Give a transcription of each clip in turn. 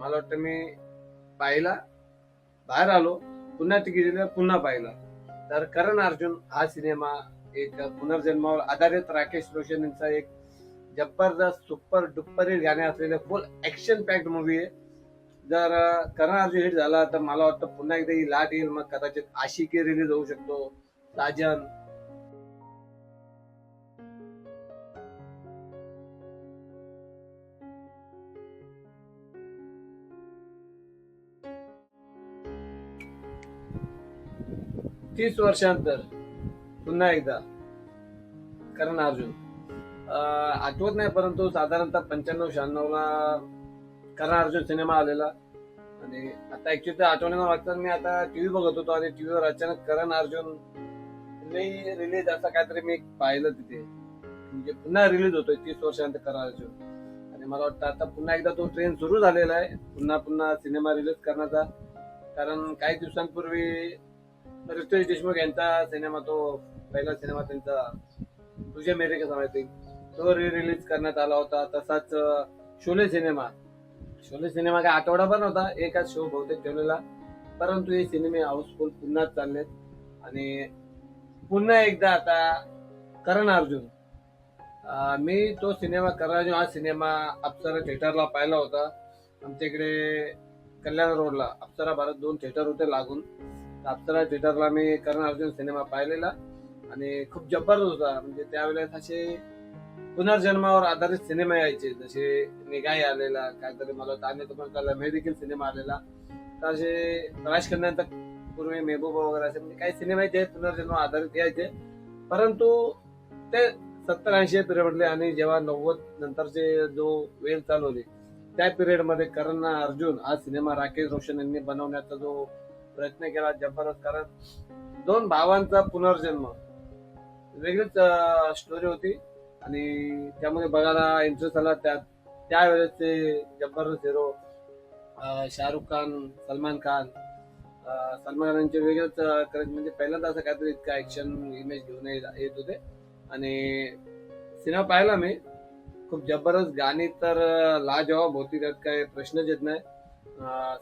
मला वाटतं मी पाहिला. बाहेर आलो पुन्हा तिकीट पुन्हा पाहिला. तर करण अर्जुन हा सिनेमा एक पुनर्जन्मावर आधारित राकेश रोशन यांचा एक जबरदस्त सुपर डुप्पर हिट गाणे असलेले फुल ऍक्शन पॅक्ड मूवी आहे. जर करण अर्जुन हिट झाला तर मला वाटतं पुन्हा एकदा ही लाट येईल. मग कदाचित आशिकी रिलीज होऊ शकतो. साजन तीस वर्षांतर पुन्हा एकदा. करण अर्जुन. आठवत नाही परंतु साधारणतः पंच्याण्णव शहाण्णवला करण अर्जुन सिनेमा आलेला. आणि आता ऍक्च्युली आठवण्याला वाटतं मी आता टीव्ही बघत होतो आणि टीव्हीवर अचानक करण अर्जुन रिलीज असं काहीतरी मी पाहिलं तिथे. म्हणजे पुन्हा रिलीज होतोय तीस वर्षानंतर करण अर्जुन. आणि मला वाटतं आता पुन्हा एकदा तो ट्रेन सुरू झालेला आहे. पुन्हा पुन्हा सिनेमा रिलीज करण्याचा. कारण काही दिवसांपूर्वी रितेश देशमुख यांचा सिनेमा तो पहिला सिनेमा त्यांचा तुझे मेरे के माहिती तो रि रिलीज करण्यात आला होता. तसाच शोले सिनेमा शोले सिनेमा काय पण होता. एकाच शो बहुतेक ठेवलेला. परंतु हे सिनेमे हाऊसफुल पुन्हा चाललेत. आणि पुन्हा एकदा आता करण अर्जुन. मी तो सिनेमा करण अर्जुन हा सिनेमा अप्सरा थिएटरला पाहिला होता. आमच्या इकडे कल्याण रोडला अप्सरा भारत दोन थिएटर होते लागून. अप्सरा थिएटरला मी कर्ण अर्जुन सिनेमा पाहिलेला. आणि खूप जबरदस्त होता. म्हणजे त्यावेळेस असे पुनर्जन्मावर आधारित सिनेमा यायचे. जसे निगाई आलेला काहीतरी मला ताने तो पण कळला मे देखील सिनेमा आलेला. तर असे राजकन्यांचा पूर्वी मेहबूबा वगैरे असे म्हणजे काही सिनेमा यायचे पुनर्जन्म आधारित यायचे. परंतु ते सत्तर ऐंशी पिरियडले आणि जेव्हा नव्वद नंतरचे जो वेळ चालवली त्या पिरियडमध्ये कर्ण करण अर्जुन हा सिनेमा राकेश रोशन यांनी बनवण्याचा जो प्रयत्न केला जबरदस्त. कारण दोन भावांचा पुनर्जन्म. वेगळीच स्टोरी होती. आणि त्यामध्ये बघायला इंटरेस्ट आला. त्या त्यावेळेस ते जबरदस्त हिरो शाहरुख खान सलमान खान सलमान खान यांचे वेगळेच म्हणजे पहिल्यांदा असं काहीतरी इतकं ऍक्शन इमेज घेऊन ये- येत होते. आणि सिनेमा पाहिला मी. खूप जबरदस्त गाणी तर लाजवाब होती. त्यात काही प्रश्नच येत नाही.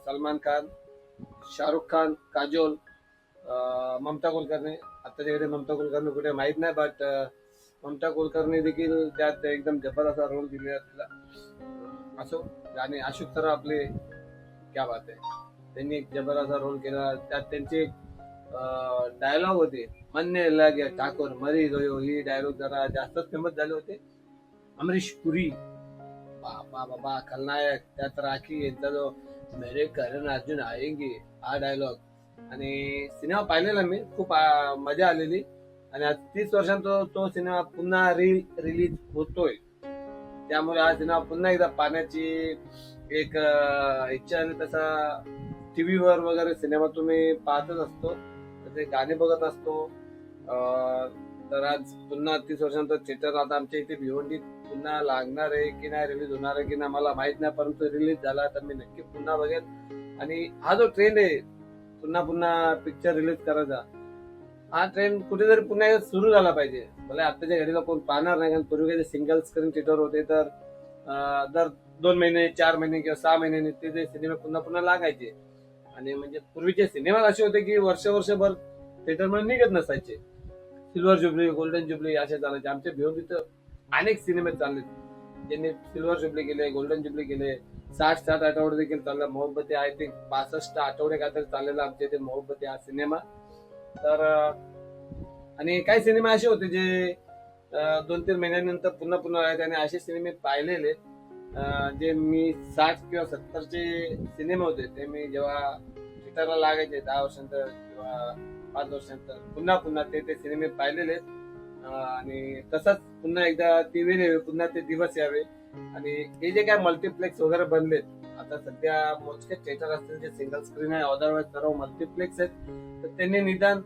सलमान खान शाहरुख खान काजोल ममता कुलकर्णी. आताच्या इकडे ममता कुलकर्णी कुठे माहीत नाही बट ममता कुलकर्णी देखील त्यात एकदम जबरदस्त रोल दिलेला तिला. असो आणि अशोक सर आपले क्या बात आहे त्यांनी एक जबरदस्त रोल केला. त्यात त्यांचे डायलॉग होते. मान्य लागे ठाकूर मरी गयो ही डायलॉग जरा जास्तच फेमस झाले होते. अमरीश पुरी. बाबा बाबा खलनायक. त्यात राखी यांचा जो मेरे करण अर्जुन आएंगे हा डायलॉग आणि सिनेमा पाहिलेला मी खूप मजा आलेली. आणि आज तीस वर्षांत तो तो सिनेमा पुन्हा रि रिलीज होतोय. त्यामुळे हा सिनेमा पुन्हा एकदा पाहण्याची एक इच्छा आणि तसा टीव्हीवर वगैरे सिनेमा तुम्ही पाहतच असतो. तसे गाणे बघत असतो. तर आज पुन्हा तीस वर्षांतर थिएटर आता आमच्या इथे भिवंडीत पुन्हा लागणार आहे की नाही रिलीज होणार आहे की नाही मला माहीत नाही. परंतु रिलीज झाला तर मी नक्की पुन्हा बघेन. आणि हा जो ट्रेंड आहे पुन्हा पुन्हा पिक्चर रिलीज करायचा हा ट्रेंड कुठेतरी पुन्हा एकदा सुरू झाला पाहिजे. भले आताच्या घडीला कोण पाहणार नाही कारण पूर्वी काही सिंगल स्क्रीन थिएटर होते तर दर दोन महिने चार महिने किंवा सहा महिन्याने ते जे सिनेमे पुन्हा पुन्हा लागायचे. आणि म्हणजे पूर्वीचे सिनेमा असे होते की वर्ष वर्षभर थिएटरमध्ये निघत नसायचे. सिल्वर जुबली गोल्डन जुबली असे चालायचे. आमच्या तर अनेक सिनेमे चालले ज्यांनी सिल्वर जुबली केले गोल्डन जुबली केले. साठ साठ आठवडे देखील चालला. मोहब्बती आय थिंक पासष्ट आठवडे काहीतरी चाललेला आमच्या इथे मोहब्बती हा सिनेमा. तर आणि काही सिनेमे असे होते जे दोन तीन महिन्यानंतर पुन्हा पुन्हा आहेत आणि असे सिनेमे पाहिलेले. जे मी साठ किंवा सत्तरचे सिनेमे होते ते मी जेव्हा थिएटरला लागायचे दहा वर्षांतर किंवा पाच वर्षांतर पुन्हा पुन्हा ते ते सिनेमे पाहिलेले. आहेत. आणि तसंच पुन्हा एकदा ती वेळ पुन्हा ते दिवस यावे. आणि हे जे काय मल्टिप्लेक्स वगैरे बनलेत आता सध्या मोजके थिएटर असतील जे सिंगल स्क्रीन आहे अदरवाईज सर्व मल्टिप्लेक्स आहेत. तर त्यांनी निदान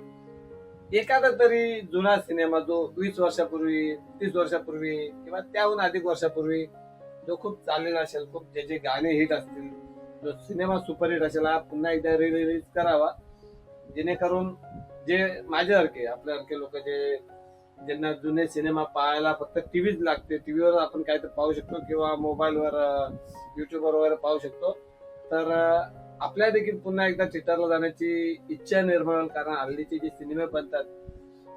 एखादा तरी जुना सिनेमा जो वीस वर्षापूर्वी तीस वर्षापूर्वी किंवा त्याहून अधिक वर्षापूर्वी जो खूप चाललेला असेल खूप जे जे गाणे हिट असतील जो सिनेमा सुपरहिट असेल हा पुन्हा एकदा रिलीज करावा. जेणेकरून जे माझ्यासारखे आपल्यासारखे लोक जे ज्यांना जुने सिनेमा पाहायला फक्त टीव्हीच लागते टीव्हीवर आपण काहीतरी पाहू शकतो किंवा मोबाईलवर युट्यूबवर वगैरे पाहू शकतो. तर आपल्या देखील पुन्हा एकदा थिएटरला जाण्याची इच्छा निर्माण कारण हल्लीचे जे सिनेमे बनतात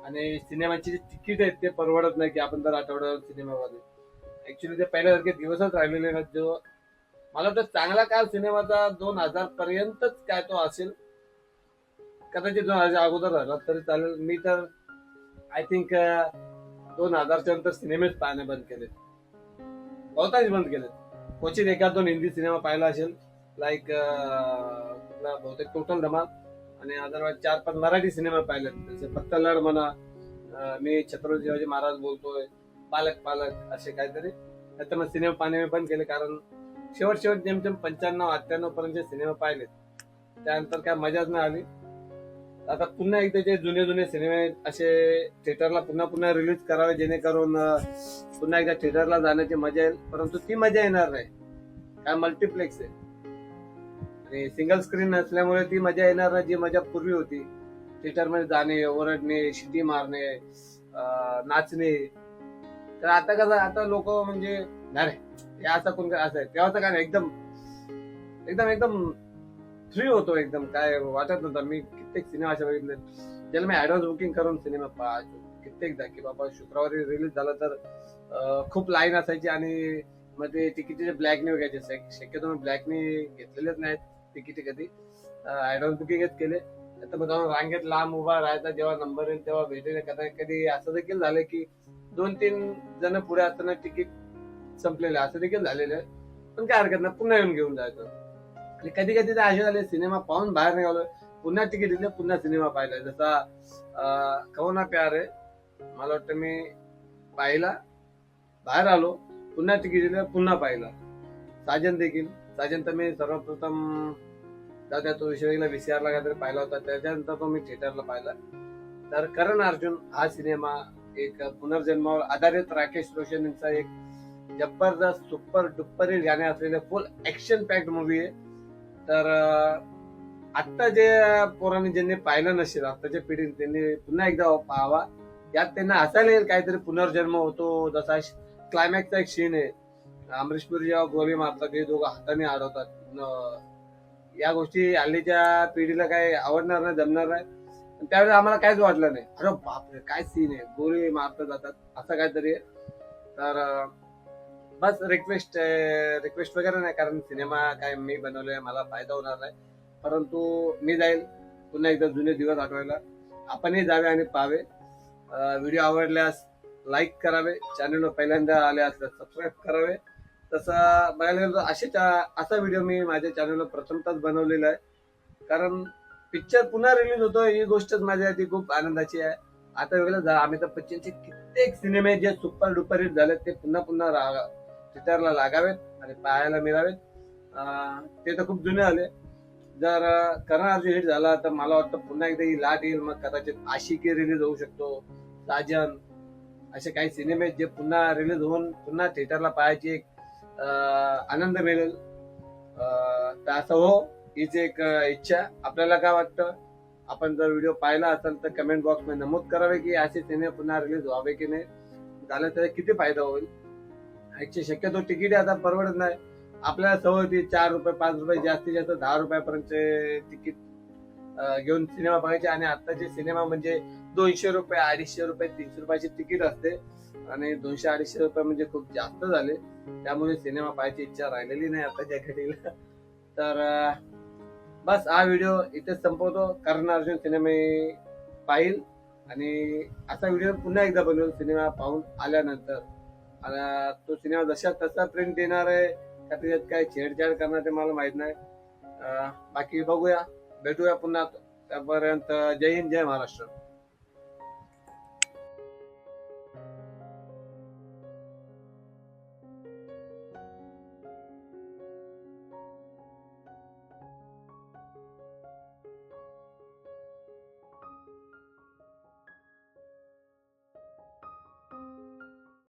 आणि सिनेमाची जी तिकीट आहेत ते परवडत नाही की आपण दर आठवड्यावर सिनेमामध्ये. ऍक्च्युली ते पहिल्यासारखे दिवसच राहिलेले आहेत जो मला तर चांगला काळ सिनेमाचा दोन हजार पर्यंतच काय तो असेल. कदाचित दोन हजार अगोदर झाला तरी चालेल. मी तर आय थिंक uh, दोन हजारच्या नंतर सिनेमेच पाहणे बंद केले बहुतांश बंद केले क्वचित एका दोन हिंदी सिनेमा पाहिला असेल uh, लाईक बहुतेक टोटल धमाल आणि अदरवाईज चार पाच मराठी सिनेमा पाहिले जसे पत्तलड म्हणा uh, मी छत्रपती शिवाजी महाराज बोलतोय पालक पालक असे काहीतरी. त्यात मग सिनेमा पाहणे मी बंद केले कारण शेवट शेवट जेमतेम पंच्याण्णव अठ्ठ्याण्णव पर्यंत सिनेमा पाहिले त्यानंतर काय मजाच नाही आली. आता पुन्हा एकदा जे जुने जुने सिनेमे असे थिएटरला पुन्हा पुन्हा रिलीज करावे जेणेकरून पुन्हा एकदा थिएटरला जाण्याची मजा येईल. परंतु ती मजा येणार नाही. काय मल्टिप्लेक्स आहे. आणि सिंगल स्क्रीन नसल्यामुळे ती मजा येणार नाही जी मजा पूर्वी होती. थिएटरमध्ये जाणे ओरडणे शिटी मारणे नाचणे. तर आता कसं आता लोक म्हणजे नाही रे, असं कोण काय असं आहे. तेव्हाचं काय नाही एकदम एकदम एकदम फ्री होतो एकदम. काय वाटत नव्हतं. मी कित्येक सिनेमा असे बघितले ज्याला मी ऍडव्हान्स बुकिंग करून सिनेमा पाहतो. कित्येकदा की बाबा शुक्रवारी रिलीज झाला तर खूप लाईन असायची आणि मग ते तिकीट ब्लॅकने वगैरे शक्यतो मी ब्लॅकने घेतलेलेच नाहीत तिकीट कधी. ऍडव्हान्स बुकिंगच केले. आता मग जाऊन रांगेत लांब उभा राहायचा जेव्हा नंबर येईल तेव्हा भेटेल कदा कधी असं देखील झालं की दोन तीन जण पुढे असताना तिकीट संपलेलं असं देखील झालेलं आहे. पण काय हरकत नाही. पुन्हा येऊन घेऊन जायचं. आणि कधी कधी तर असे झाले सिनेमा पाहून बाहेर निघालो. पुन्हा तिकीट दिले पुन्हा सिनेमा पाहिला. जसा अं, कहो ना प्यार आहे मला वाटतं मी पाहिला बाहेर आलो पुन्हा तिकीट दिलं पुन्हा पाहिला. साजन देखील. साजन तर मी सर्वप्रथम दादा द्या तो विषयला व्हीसीआरला काहीतरी पाहिला होता त्याच्यानंतर तो मी थिएटरला पाहिला. तर करण अर्जुन हा सिनेमा एक पुनर्जन्मावर आधारित राकेश रोशन यांचा एक जबरदस्त सुपर डुप्पर गाणे असलेले फुल ऍक्शन पॅक्ड मूवी आहे. तर आत्ता जे पोरांनी ज्यांनी पाहिलं नसेल आत्ताच्या पिढीने त्यांनी पुन्हा एकदा पाहावा यात त्यांना हसायला येईल काहीतरी पुनर्जन्म होतो. जसा क्लायमॅक्सचा एक सीन आहे. अमरीश पुरी जेव्हा गोळी मारतात ते दोघं हाताने अडवतात. या गोष्टी हल्लीच्या पिढीला काही आवडणार नाही जमणार नाही. त्यावेळेस आम्हाला काहीच वाटलं नाही. अरे बापरे काय सीन आहे? गोळी मारता जातात. असं काहीतरी आहे. तर बस रिक्वेस्ट रिक्वेस्ट वगैरे नाही कारण सिनेमा काय मी बनवले मला फायदा होणार नाही. परंतु मी जाईल पुन्हा एकदा जुने दिवस आठवायला. आपणही जावे आणि पाहावे. व्हिडिओ आवडल्यास लाईक करावे. चॅनलवर पहिल्यांदा आले असल्यास सबस्क्राईब करावे. तसं बघायला गेलं तर असेच असा व्हिडिओ मी माझ्या चॅनलवर प्रथमतच बनवलेला आहे. कारण पिक्चर पुन्हा रिलीज होतो ही गोष्टच माझ्यासाठी खूप आनंदाची आहे. आता वेगळं अमिताभ बच्चनचे कित्येक सिनेमे जे सुपर डुपर हिट झाले ते पुन्हा पुन्हा राहा थिएटरला लागावेत आणि पाहायला मिळावेत. ते तर खूप जुने आले. जर अं, हिट झाला तर मला वाटतं पुन्हा एकदा ही लाट येईल. मग कदाचित आशिकी रिलीज होऊ शकतो साजन असे काही सिनेमे जे पुन्हा रिलीज होऊन पुन्हा थिएटरला पाहायची एक आनंद मिळेल. तर असं हो हीच एक इच्छा. आपल्याला काय वाटतं? आपण जर व्हिडिओ पाहिला असेल तर कमेंट बॉक्समध्ये नमूद करावे की असे सिनेमे पुन्हा रिलीज व्हावे की नाही. झालं तर किती फायदा होईल? ह्याची शक्यतो तिकीट आता परवडत नाही. आपल्याला सवय होती चार रुपये पाच रुपये जास्तीत जास्त दहा रुपयापर्यंत तिकीट घेऊन सिनेमा बघायचे. आणि आताचे सिनेमा म्हणजे दोनशे रुपये अडीचशे रुपये तीनशे रुपयाचे तिकीट असते. आणि दोनशे अडीचशे रुपये म्हणजे खूप जास्त झाले. त्यामुळे सिनेमा पाहायची इच्छा राहिलेली नाही आताच्या घडीला. तर बस हा व्हिडिओ इथेच संपवतो. कर्ण अर्जुन सिनेमे पाहिल. आणि असा व्हिडिओ पुन्हा एकदा बनवेल सिनेमा पाहून आल्यानंतर. आणि तो सिनेमा जशा तसा प्रिंट देणार आहे का त्याच्यात काय छेडछाड करणार ते मला माहीत नाही. बाकी बघूया. भेटूया पुन्हा त्यापर्यंत जय हिंद जय महाराष्ट्र.